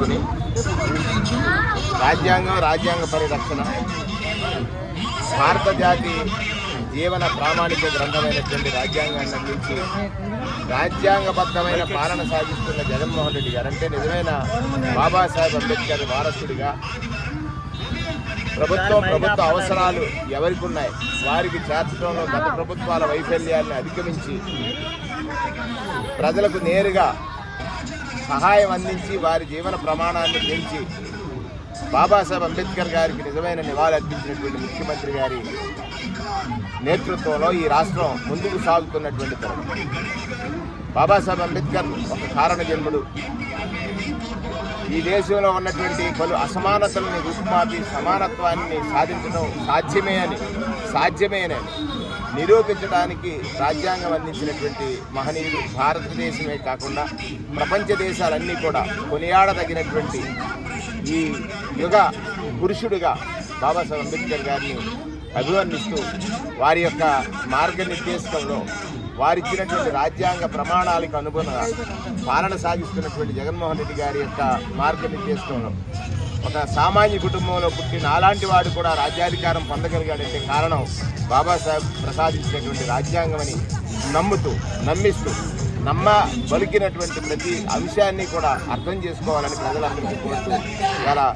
చేసుకుని రాజ్యాంగం రాజ్యాంగ పరిరక్షణ భారత జాతి జీవన ప్రామాణిక గ్రంథమైనటువంటి రాజ్యాంగాన్ని అందించి రాజ్యాంగబద్ధమైన పాలన సాగిస్తున్న జగన్మోహన్ రెడ్డి గారు అంటే నిజమైన బాబాసాహెబ్ అంబేద్కర్ వారసుడిగా ప్రభుత్వం ప్రభుత్వ అవసరాలు ఎవరికి ఉన్నాయి వారికి చేర్చడంలో గత ప్రభుత్వాల వైఫల్యాన్ని అధిగమించి ప్రజలకు నేరుగా సహాయం అందించి వారి జీవన ప్రమాణాన్ని పెంచి బాబాసాహెబ్ అంబేద్కర్ గారికి నిజమైన నివాళి అర్పించినటువంటి ముఖ్యమంత్రి గారి నేతృత్వంలో ఈ రాష్ట్రం ముందుకు సాగుతున్నటువంటి తరం. బాబాసాహెబ్ అంబేద్కర్ ఒక కారణ జన్ముడు. ఈ దేశంలో ఉన్నటువంటి పలు అసమానతల్ని రూపుమాపి సమానత్వాన్ని సాధించడం సాధ్యమే అని సాధ్యమే అని. నిరూపించడానికి రాజ్యాంగం అందించినటువంటి మహనీయుడు భారతదేశమే కాకుండా ప్రపంచ దేశాలన్నీ కూడా కొనియాడదగినటువంటి ఈ యుగ పురుషుడిగా బాబాసాహెబ్ అంబేద్కర్ గారిని అభివర్ణిస్తూ వారి యొక్క మార్గనిర్దేశకంలో వారిచ్చినటువంటి రాజ్యాంగ ప్రమాణాలకు అనుగుణంగా పాలన సాగిస్తున్నటువంటి జగన్మోహన్ రెడ్డి గారి యొక్క మార్గనిర్దేశంలో ఒక సామాన్య కుటుంబంలో పుట్టిన అలాంటి వాడు కూడా రాజ్యాధికారం పొందగలిగాడంటే కారణం బాబాసాహెబ్ ప్రసాదించినటువంటి రాజ్యాంగమని నమ్ముతూ నమ్మిస్తూ నమ్మ బలికినటువంటి ప్రతి అంశాన్ని కూడా అర్థం చేసుకోవాలని ప్రజలందరికీ కోరుతూ చాలా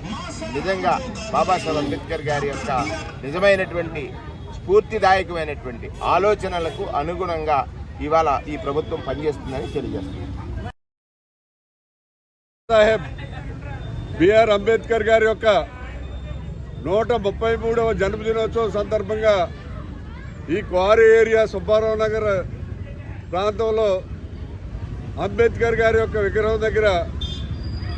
నిజంగా బాబాసాహెబ్ అంబేద్కర్ గారి యొక్క నిజమైనటువంటి స్ఫూర్తిదాయకమైనటువంటి ఆలోచనలకు అనుగుణంగా ఇవాళ ఈ ప్రభుత్వం పనిచేస్తుందని తెలియజేస్తుంది. సాహెబ్ బిఆర్ అంబేద్కర్ గారి యొక్క నూట ముప్పై మూడవ జన్మదినోత్సవం సందర్భంగా ఈ క్వారీ ఏరియా సుబ్బారావు నగర్ ప్రాంతంలో అంబేద్కర్ గారి యొక్క విగ్రహం దగ్గర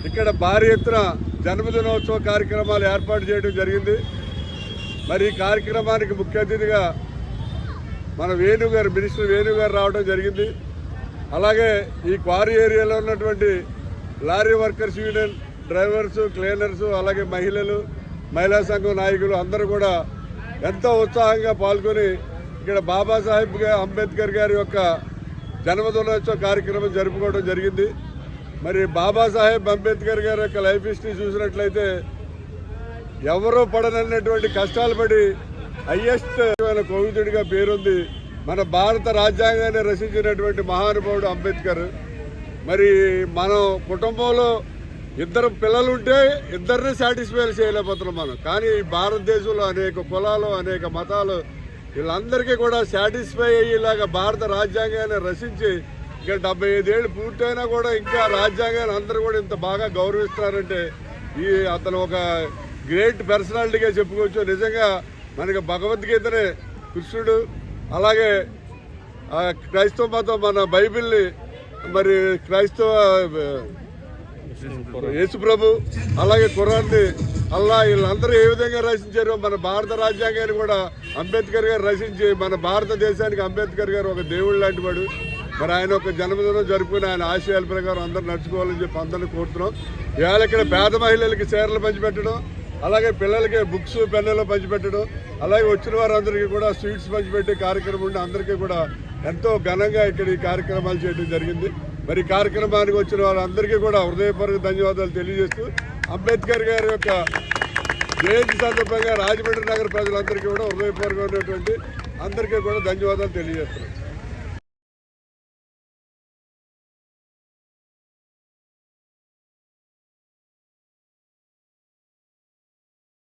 ఇక్కడ భారీ ఎత్తున జన్మదినోత్సవ కార్యక్రమాలు ఏర్పాటు చేయడం జరిగింది. మరి ఈ కార్యక్రమానికి ముఖ్య అతిథిగా మన వేణు గారు మినిస్టర్ వేణు గారు రావడం జరిగింది. అలాగే ఈ క్వారీ ఏరియాలో ఉన్నటువంటి lorry workers union drivers cleaners అలాగే మహిళలు మహిళా సంఘం నాయకులు అందరూ కూడా ఎంతో ఉత్సాహంగా పాల్గొని ఇక్కడ బాబాసాహెబ్ అంబేద్కర్ గారి యొక్క జన్మదినోత్సవ కార్యక్రమం జరుపుకోవడం జరిగింది. మరి బాబాసాహెబ్ అంబేద్కర్ గారి యొక్క లైఫ్ హిస్టరీ చూసినట్లయితే ఎవరూ పడనన్నటువంటి కష్టాలు పడి హయ్యెస్ట్ కోవిదుడిగా పేరుంది మన భారత రాజ్యాంగాన్ని రచించినటువంటి మహానుభావుడు అంబేద్కర్. మరి మనం కుటుంబంలో ఇద్దరు పిల్లలు ఉంటే ఇద్దరిని సాటిస్ఫై చేయలేకపోతున్నాం మనం. కానీ ఈ భారతదేశంలో అనేక కులాలు అనేక మతాలు వీళ్ళందరికీ కూడా సాటిస్ఫై అయ్యేలాగా భారత రాజ్యాంగాన్ని రచించి ఇంకా డెబ్బై ఐదేళ్ళు పూర్తయినా కూడా ఇంకా రాజ్యాంగాన్ని అందరూ కూడా ఇంత బాగా గౌరవిస్తున్నారంటే ఈ అతను ఒక గ్రేట్ పర్సనాలిటీగా చెప్పుకోవచ్చు. నిజంగా మనకి భగవద్గీతనే కృష్ణుడు అలాగే క్రైస్తవ మతం మన బైబిల్ని మరి క్రైస్తవ యేసు ప్రభు అలాగే కురాన్ని అలా వీళ్ళందరూ ఏ విధంగా రచించారో మన భారత రాజ్యాంగాన్ని కూడా అంబేద్కర్ గారు రచించి మన భారతదేశానికి అంబేద్కర్ గారు ఒక దేవుడు లాంటి వాడు. మరి ఆయన ఒక జన్మదినం జరుపుకుని ఆయన ఆశయాల ప్రకారం అందరూ నడుచుకోవాలని చెప్పి అందరిని కోరుతున్నాం. ఇవాళ ఇక్కడ పేద మహిళలకి చీరలు పంచిపెట్టడం అలాగే పిల్లలకి బుక్స్ పెన్నులు పంచిపెట్టడం అలాగే వచ్చిన వారందరికీ కూడా స్వీట్స్ పంచిపెట్టే కార్యక్రమం ఉండి అందరికీ కూడా ఎంతో ఘనంగా ఇక్కడ ఈ కార్యక్రమాలు చేయడం జరిగింది. మరి కార్యక్రమానికి వచ్చిన వాళ్ళందరికీ కూడా హృదయపూర్వక ధన్యవాదాలు తెలియజేస్తూ అంబేద్కర్ గారి యొక్క జయంతి సందర్భంగా రాజమండ్రి నగర ప్రజలందరికీ కూడా హృదయపూర్వకమైనటువంటి అందరికీ కూడా ధన్యవాదాలు తెలియజేస్తున్నాం.